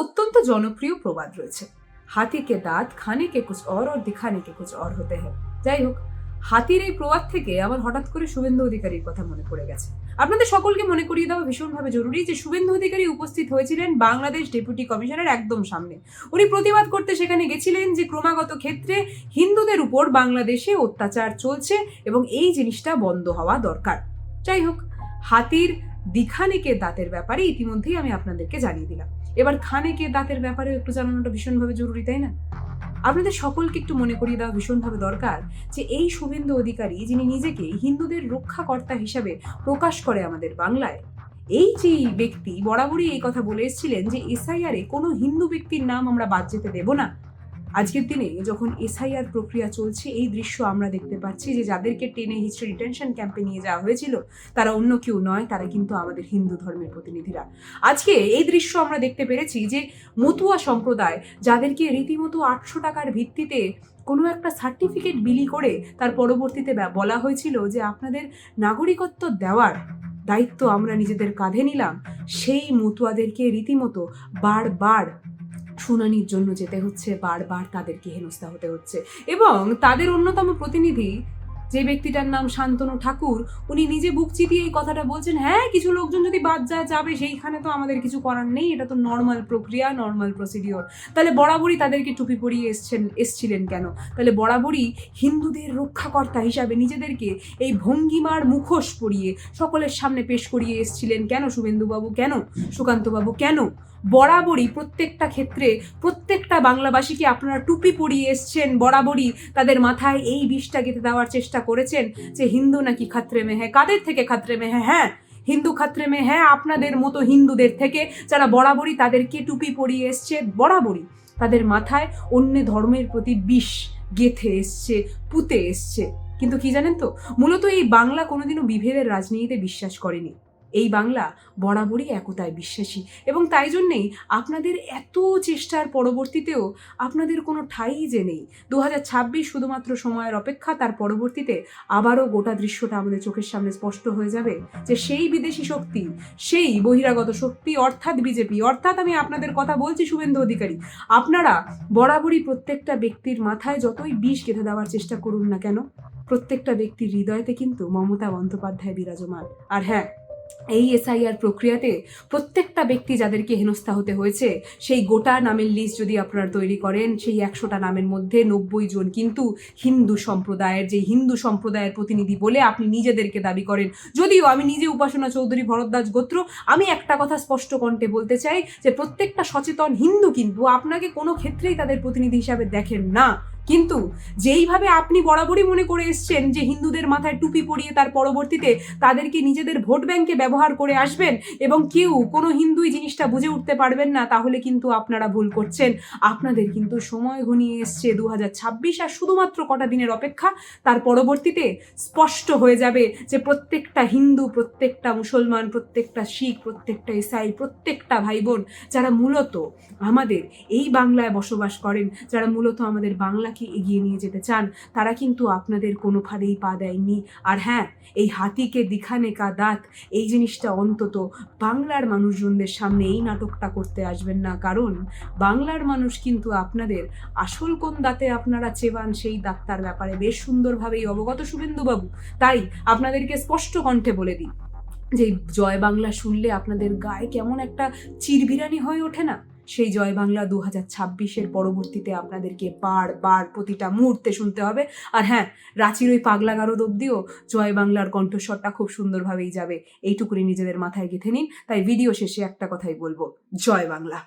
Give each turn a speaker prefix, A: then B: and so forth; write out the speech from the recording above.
A: অত্যন্ত জনপ্রিয় প্রবাদ রয়েছে। হাতিকে দাঁত খানে কে কুছ or R দিখানে K Kuch or হতে হ্যাঁ। যাই হোক, হাতির এই প্রবাদ থেকে আমার হঠাৎ করে শুভেন্দু অধিকারীর কথা মনে পড়ে গেছে। আপনাদের সকলকে মনে করিয়ে দেওয়া ভীষণভাবে জরুরি যে শুভেন্দু অধিকারী উপস্থিত হয়েছিলেন বাংলাদেশ ডেপুটি কমিশনের একদম সামনে। উনি প্রতিবাদ করতে সেখানে গেছিলেন যে ক্রমাগত ক্ষেত্রে হিন্দুদের উপর বাংলাদেশে অত্যাচার চলছে এবং এই জিনিসটা বন্ধ হওয়া দরকার। যাই হোক, হাতির দিখানেকে দাঁতের ব্যাপারে ইতিমধ্যেই আমি আপনাদেরকে জানিয়ে দিলাম। এবার খানেকে দাঁতের ব্যাপারেও একটু জানানোটা ভীষণভাবে জরুরি, তাই না? আপনাদের সকলকে একটু মনে করিয়ে দেওয়া ভীষণভাবে দরকার যে এই শুভেন্দু অধিকারী যিনি নিজেকে হিন্দুদের রক্ষাকর্তা হিসাবে প্রকাশ করে আমাদের বাংলায়, এই যে ব্যক্তি বরাবরই এই কথা বলে এসেছিলেন যে এসআইআরে কোনো হিন্দু ব্যক্তির নাম আমরা বাদ যেতে দেব না। আজকের দিনে যখন এসআইআর প্রক্রিয়া চলছে, এই দৃশ্য আমরা দেখতে পাচ্ছি যে যাদেরকে টেনে হিস্ট্রি ডিটেনশন ক্যাম্পে নিয়ে যাওয়া হয়েছিল, তারা অন্য কেউ নয়, তারা কিন্তু আমাদের হিন্দু ধর্মের প্রতিনিধিরা। আজকে এই দৃশ্য আমরা দেখতে পেরেছি যে মতুয়া সম্প্রদায় যাদেরকে রীতিমতো আটশো টাকার ভিত্তিতে কোনো একটা সার্টিফিকেট বিলি করে তার পরবর্তীতে বলা হয়েছিল যে আপনাদের নাগরিকত্ব দেওয়ার দায়িত্ব আমরা নিজেদের কাঁধে নিলাম, সেই মতুয়াদেরকে রীতিমতো বারবার শুনানির জন্য যেতে হচ্ছে, বারবার তাদেরকে হেনস্থা হতে হচ্ছে। এবং তাদের অন্যতম প্রতিনিধি, যে ব্যক্তিটার নাম শান্তনু ঠাকুর, উনি নিজে বুক চিতিয়ে এই কথাটা বলছেন হ্যাঁ কিছু লোকজন যদি বাদ যায়, যাবে, সেইখানে তো আমাদের কিছু করার নেই, এটা তো নর্মাল প্রক্রিয়া নর্মাল প্রসিডিওর তাহলে বরাবরই তাদেরকে টুপি পরিয়ে এসছেন, এসছিলেন কেন? তাহলে বরাবরই হিন্দুদের রক্ষাকর্তা হিসাবে নিজেদেরকে এই ভঙ্গিমার মুখোশ পরিয়ে সকলের সামনে পেশ করিয়ে এসছিলেন কেন শুভেন্দুবাবু? কেন? সুকান্তবাবু? কেন? বরাবরই প্রত্যেকটা ক্ষেত্রে প্রত্যেকটা বাংলাভাষীকে আপনারা টুপি পরিয়ে এসছেন বরাবরই তাদের মাথায় এই বিষটা গেঁথে দেওয়ার চেষ্টা করেছেন যে হিন্দু নাকি খাত্রে মে হ্যাঁ কাদের থেকে খাত্রে মে হ্যাঁ হিন্দু খাত্রে মে হ্যাঁ আপনাদের মতো হিন্দুদের থেকে যারা বরাবরই তাদেরকে টুপি পরিয়ে এসছে বরাবরই তাদের মাথায় অন্য ধর্মের প্রতি বিষ গেথে এসছে, পুঁতে এসছে। কিন্তু কি জানেন তো? মূলত এই বাংলা কোনোদিনও বিভেদের রাজনীতিতে বিশ্বাস করেনি। এই বাংলা বরাবরই একতায় বিশ্বাসী। এবং তাই জন্যেই আপনাদের এত চেষ্টার পরবর্তীতেও আপনাদের কোনো ঠাঁই যে নেই। দু শুধুমাত্র সময়ের অপেক্ষা, তার পরবর্তীতে আবারও গোটা দৃশ্যটা আমাদের চোখের সামনে স্পষ্ট হয়ে যাবে যে সেই বিদেশি শক্তি, সেই বহিরাগত শক্তি, অর্থাৎ বিজেপি। অর্থাৎ আমি আপনাদের কথা বলছি শুভেন্দু অধিকারী, আপনারা বরাবরই প্রত্যেকটা ব্যক্তির মাথায় যতই বিষ গেঁথে দেওয়ার চেষ্টা করুন না কেন, প্রত্যেকটা ব্যক্তির হৃদয়তে কিন্তু মমতা বন্দ্যোপাধ্যায় বিরাজমান। আর হ্যাঁ এই এসআইআর প্রক্রিয়াতে প্রত্যেকটা ব্যক্তি যাদেরকে হেনস্থা হতে হয়েছে, সেই গোটা নামের লিস্ট যদি আপনারা তৈরি করেন, সেই একশোটা নামের মধ্যে নব্বই জন কিন্তু হিন্দু সম্প্রদায়ের, যে হিন্দু সম্প্রদায়ের প্রতিনিধি বলে আপনি নিজেদেরকে দাবি করেন। যদিও আমি নিজে উপাসনা চৌধুরী ভরদ্বাজ গোত্র, আমি একটা কথা স্পষ্ট কণ্ঠে বলতে চাই যে প্রত্যেকটা সচেতন হিন্দু কিন্তু আপনাকে কোনো ক্ষেত্রেই তাদের প্রতিনিধি হিসাবে দেখেন না। কিন্তু যেইভাবে আপনি বরাবরই মনে করে এসছেন যে হিন্দুদের মাথায় টুপি পরিয়ে তার পরবর্তীতে তাদেরকে নিজেদের ভোট ব্যাংকে ব্যবহার করে আসবেন এবং কেউ, কোনো হিন্দুই জিনিসটা বুঝে উঠতে পারবেন না, তাহলে কিন্তু আপনারা ভুল করছেন। আপনাদের কিন্তু সময় ঘনিয়ে এসছে দু হাজার ছাব্বিশ আর শুধুমাত্র কটা দিনের অপেক্ষা, তার পরবর্তীতে স্পষ্ট হয়ে যাবে যে প্রত্যেকটা হিন্দু, প্রত্যেকটা মুসলমান, প্রত্যেকটা শিখ, প্রত্যেকটা ইসাই, প্রত্যেকটা ভাই বোন যারা মূলত আমাদের এই বাংলায় বসবাস করেন, যারা মূলত আমাদের বাংলাকে এগিয়ে নিয়ে যেতে চান, তারা কিন্তু আপনাদের কোনো পা দেয়নি। আর হ্যাঁ এই হাতিকে দিখানে কা দাঁত, এই জিনিসটা অন্তত বাংলার মানুষজনদের সামনে এই নাটকটা করতে আসবেন না। কারণ বাংলার মানুষ কিন্তু আপনাদের আসল কোন দাঁতে আপনারা চেবান সেই দাঁতটার ব্যাপারে বেশ সুন্দরভাবেই অবগত শুভেন্দুবাবু। তাই আপনাদেরকে স্পষ্ট কণ্ঠে বলে দিই যে জয় বাংলা শুনলে আপনাদের গায়ে কেমন একটা চিরবিরানি হয়ে ওঠে না? সেই জয় বাংলা দু হাজার ছাব্বিশের পরবর্তীতে আপনাদেরকে বার বার প্রতিটা মুহূর্তে শুনতে হবে। আর হ্যাঁ রাঁচির ওই পাগলা গারদ অব্দিও জয় বাংলার কণ্ঠস্বরটা খুব সুন্দরভাবেই যাবে। এইটুকুনি নিজেদের মাথায় গেঁথে নিন। তাই ভিডিও শেষে একটা কথাই বলব, জয় বাংলা।